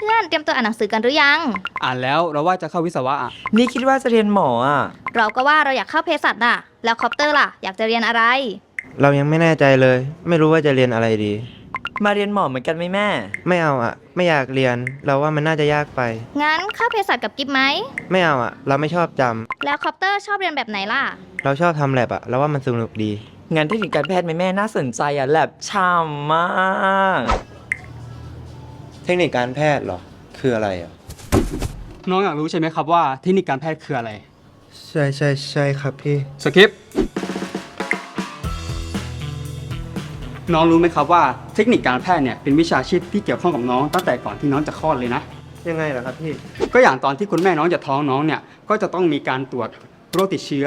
พื่อนๆ เตรียมตัวอ่านหนังสือกันหรือยัง อ่านแล้วเราว่าจะเข้าวิศวะอะนี่คิดว่าจะเรียนหมออะ เราก็ว่าเราอยากเข้าเภสัชน่ะ แล้วคอปเตอร์ล่ะ อยากจะเรียนอะไร เรายังไม่แน่ใจเลย ไม่รู้ว่าจะเรียนอะไรดี มาเรียนหมอเหมือนกันไหมแม่ ไม่เอาอะไม่อยากเรียน เราว่ามันน่าจะยากไป งั้นเข้าเภสัชกับกิฟไหม ไม่เอาอะเราไม่ชอบจำแล้วคอปเตอร์ชอบเรียนแบบไหนล่ะ เราชอบทำแลบอะเราว่ามันสนุกดี งานเทคนิคการแพทย์ไหมแม่น่าสนใจอะแลบช่ำมาก เทคนิคการแพทย์เหรอ คืออะไรอะ น้องอยากรู้ใช่ไหมครับว่าเทคนิคการแพทย์คืออะไร ใช่ใช่ใช่ครับพี่ สคริปต์น้องรู้ไหมครับว่าเทคนิคการแพทย์เนี่ยเป็นวิชาชีพที่เกี่ยวข้องกับน้องตั้งแต่ก่อนที่น้องจะคลอดเลยนะ ยังไงเหรอครับพี่ ก็อย่างตอนที่คุณแม่น้องจะท้องน้องเนี่ยก็จะต้องมีการตรวจโรคติดเชื้อ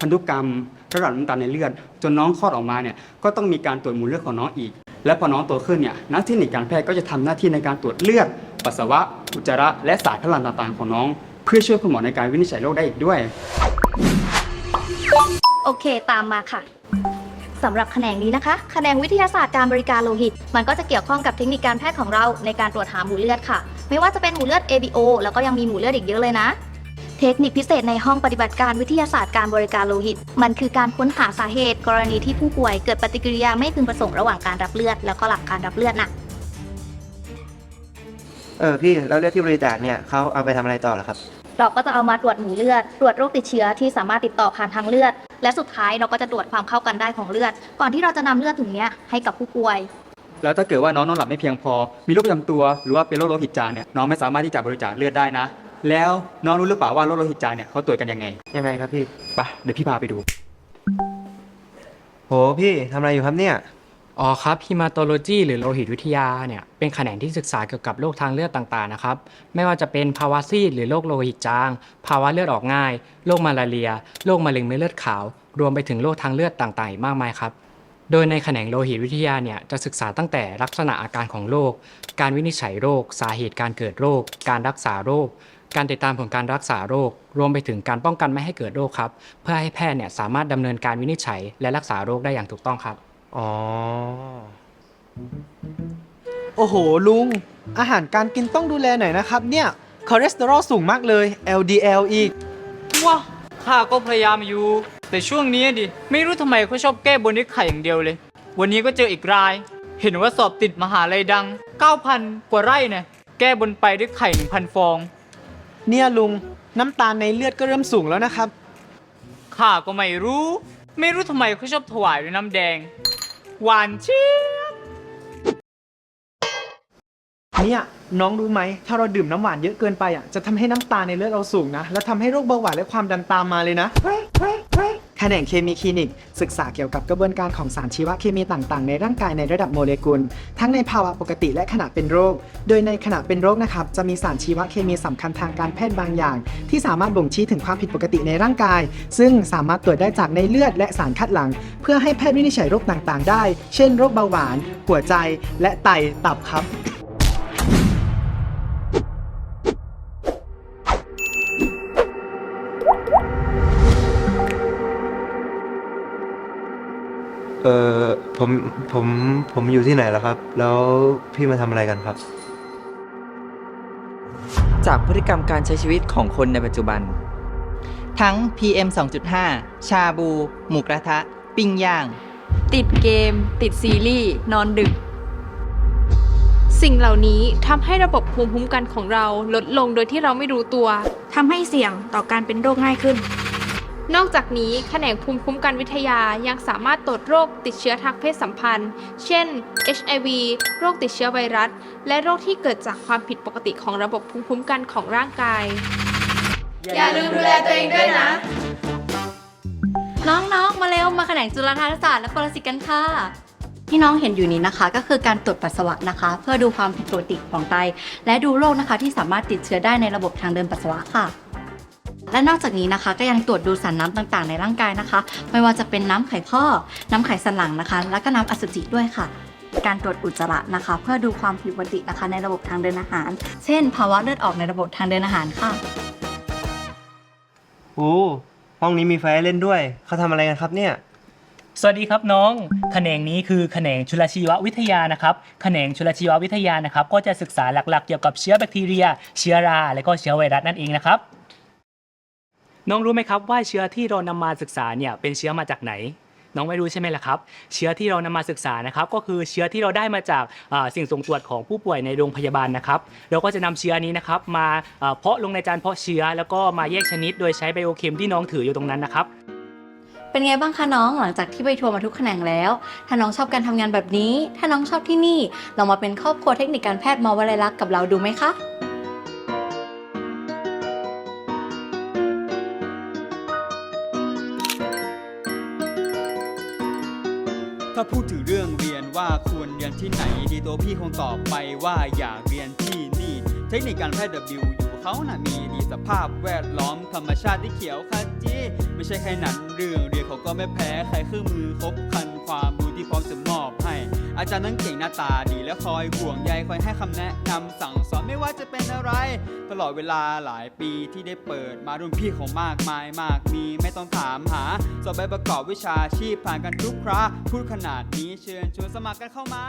พันธุกรรมระดับน้ำตาลในเลือด จนน้องคลอดออกมาเนี่ยก็ต้องมีการตรวจหมู่เลือดของน้องอีก และพอน้องโตขึ้นเนี่ยนักเทคนิคการแพทย์ก็จะทำหน้าที่ในการตรวจเลือด ปัสสาวะ อุจจาระ และสารคัดหลั่งต่างๆ ของน้อง เพื่อช่วยคุณหมอในการวินิจฉัยโรคได้อีกด้วย โอเค ตามมาค่ะสำหรับแขนงนี้นะคะ แขนงวิทยาศาสตร์การบริการโลหิต มันก็จะเกี่ยวข้องกับเทคนิคการแพทย์ของเราในการตรวจหาหมู่เลือดค่ะ ไม่ว่าจะเป็นหมู่เลือด ABO แล้วก็ยังมีหมู่เลือดอีกเยอะเลยนะ เทคนิคพิเศษในห้องปฏิบัติการวิทยาศาสตร์การบริการโลหิต มันคือการค้นหาสาเหตุ กรณีที่ผู้ป่วยเกิดปฏิกิริยาไม่พึงประสงค์ระหว่างการรับเลือด แล้วก็หลังการรับเลือดน่ะ เออพี่แล้วเลือดที่บริจาคเนี่ยเขาเอาไปทำอะไรต่อเหรอครับ เราก็จะเอามาตรวจหมู่เลือด ตรวจโรคติดเชื้อที่สามารถติดต่อผ่านทางเลือด และสุดท้ายเราก็จะตรวจความเข้ากันได้ของเลือด ก่อนที่เราจะนำเลือดถุงเนี้ยให้กับผู้ป่วย แล้วถ้าเกิดว่าน้องนอนหลับไม่เพียงพอ มีโรคประจำตัว หรือว่าเป็นโรคโลหิตจางเนี่ยน้องไม่สามารถที่จะบริจาคเลือดได้นะ แล้วน้องรู้หรือเปล่าว่าโรคโลหิตจางเนี่ยเขาตรวจกันยังไงยังไงครับพี่ไปเดี๋ยวพี่พาไปดู โหพี่ทำอะไรอยู่ครับเนี่ย อ๋อครับ hematology หรือโลหิตวิทยาเนี่ยเป็นแขนงที่ศึกษาเกี่ยวกับโรคทางเลือดต่างๆนะครับ ไม่ว่าจะเป็นภาวะซีดหรือโรคโลหิตจาง ภาวะเลือดออกง่าย โรคมาลาเรีย โรคมะเร็งเม็ดเลือดขาว รวมไปถึงโรคทางเลือดต่างๆอีกมากมายครับ โดยในแขนงโลหิตวิทยาเนี่ยจะศึกษาตั้งแต่ลักษณะอาการของโรค การวินิจฉัยโรค สาเหตุการเกิดโรค การรักษาโรค การติดตามผลการรักษาโรค รวมไปถึงการป้องกันไม่ให้เกิดโรคครับ เพื่อให้แพทย์เนี่ยสามารถดำเนินการวินิจฉัย และรักษาโรคได้อย่างถูกต้องครับ อ๋อ โอ้โห ลุง อาหารการกินต้องดูแลหน่อยนะครับ เนี่ยคอเลสเตอรอลสูงมากเลย LDL อีก ว้าข้าก็พยายามอยู่ แต่ช่วงนี้ดิ ไม่รู้ทำไมเขาชอบแก้บนด้วยไข่อย่างเดียวเลย วันนี้ก็เจออีกราย เห็นว่าสอบติดมหาลัยดัง 9,000 กว่าไร่เนี่ยแก้บนไปด้วยไข่1,000 ฟอง เนี่ยลุงน้ำตาลในเลือดก็เริ่มสูงแล้วนะครับ ข้าก็ไม่รู้ ไม่รู้ทำไมเขาชอบถวายด้วยน้ำแดง หวานเชียบเนี่ยน้องรู้ไหมถ้าเราดื่มน้ำหวานเยอะเกินไปอะจะทำให้น้ำตาลในเลือดเราสูงนะ แล้วทำให้โรคเบาหวานและความดันตามมาเลยนะ แขนงเคมีคลินิก ศึกษาเกี่ยวกับกระบวนการของสารชีวเคมีต่างๆ ในร่างกายในระดับโมเลกุล ทั้งในภาวะปกติและขณะเป็นโรค โดยในขณะเป็นโรคนะครับจะมีสารชีวเคมีสำคัญทางการแพทย์บางอย่าง ที่สามารถบ่งชี้ถึงความผิดปกติในร่างกาย ซึ่งสามารถตรวจได้จากในเลือดและสารคัดหลั่งเพื่อให้แพทย์วินิจฉัยโรคต่างๆ ได้ เช่น โรคเบาหวาน หัวใจ และไตตับครับ ออผมผมผมอยู่ที่ไหนแล้วครับ แล้วพี่มาทำอะไรกันครับ จากพฤติกรรมการใช้ชีวิตของคนในปัจจุบัน ทั้ง PM 2.5 ชาบู หมูกระทะ ปิ้งย่าง ติดเกม ติดซีรีส์นอนดึก สิ่งเหล่านี้ทำให้ระบบภูมิคุ้มกันของเราลดลงโดยที่เราไม่รู้ตัว ทำให้เสี่ยงต่อการเป็นโรคง่ายขึ้น นอกจากนี้แขนงภูมิคุ้มกันวิทยายังสามารถตรวจโรคติดเชื้อทางเพศสัมพันธ์ เช่น HIV โรคติดเชื้อไวรัส และโรคที่เกิดจากความผิดปกติของระบบภูมิคุ้มกันของร่างกาย อย่าลืมดูแลตัวเองด้วยนะ น้องๆ มาเร็วมาแขนงจุลทานศาสตร์และปรสิตกันค่ะที่น้องเห็นอยู่นี้นะคะ ก็คือการตรวจปัสสาวะนะคะ เพื่อดูความผิดปกติของไต และดูโรคนะคะที่สามารถติดเชื้อได้ในระบบทางเดินปัสสาวะค่ะ และนอกจากนี้นะคะก็ยังตรวจดูสารน้ำต่างๆ ในร่างกายนะคะ ไม่ว่าจะเป็นน้ำไข่ข้อ น้ำไขสันหลังนะคะ และก็น้ำอสุจิด้วยค่ะ การตรวจอุจจาระนะคะ เพื่อดูความผิดปกตินะคะในระบบทางเดินอาหาร เช่น ภาวะเลือดออกในระบบทางเดินอาหารค่ะโอ้ห้องนี้มีไฟให้เล่นด้วยเขาทำอะไรกันครับเนี่ยสวัสดีครับน้องแขนงนี้คือแขนงชุลชีววิทยานะครับแขนงชุลชีววิทยานะครับ ก็จะศึกษาหลักๆ เกี่ยวกับเชื้อแบคทีเรีย เชื้อรา และก็เชื้อไวรัสนั่นเองนะครับ น้องรู้ไหมครับว่าเชื้อที่เรานำมาศึกษาเนี่ยเป็นเชื้อมาจากไหน น้องไม่รู้ใช่ไหมล่ะครับ เชื้อที่เรานำมาศึกษานะครับ ก็คือเชื้อที่เราได้มาจากสิ่งส่งตรวจของผู้ป่วยในโรงพยาบาลนะครับ เราก็จะนำเชื้อนี้นะครับมาเพาะลงในจานเพาะเชื้อ แล้วก็มาแยกชนิดโดยใช้ไบโอเคมที่น้องถืออยู่ตรงนั้นนะครับเป็นไงบ้างคะน้องหลังจากที่ไปทัวร์มาทุกแขนงแล้ว ถ้าน้องชอบการทำงานแบบนี้ ถ้าน้องชอบที่นี่ลองมาเป็นครอบครัวเทคนิคการแพทย์มอวลัยลักษ์กับเราดูไหมคะ ถ้าพูดถึงเรื่องเรียนว่าควรเรียนที่ไหนดีตัวพี่คงตอบไปว่าอยากเรียนที่นี่ เทคนิคการแพทย์ W อยู่เขาน่ะมีดีสภาพแวดล้อมธรรมชาติที่เขียวขจีไม่ใช่แค่นั้นเรื่องเรียนเขาก็ไม่แพ้ใครเครื่องมือครบคันความรู้ที่พร้อมจะมอบให้ อาจารย์ทั้งเก่งหน้าตาดีและคอยห่วงใยคอยให้คำแนะนำสั่ง อนไม่ว่าจะเป็นอะไร ตลอดเวลาหลายปีที่ได้เปิดมารุ่นพี่ของมากมายมากมีไม่ต้องถามหาสอบใบประกอบวิชาชีพผ่านกันทุกคราพูดขนาดนี้เชิญชวนสมัครกันเข้ามา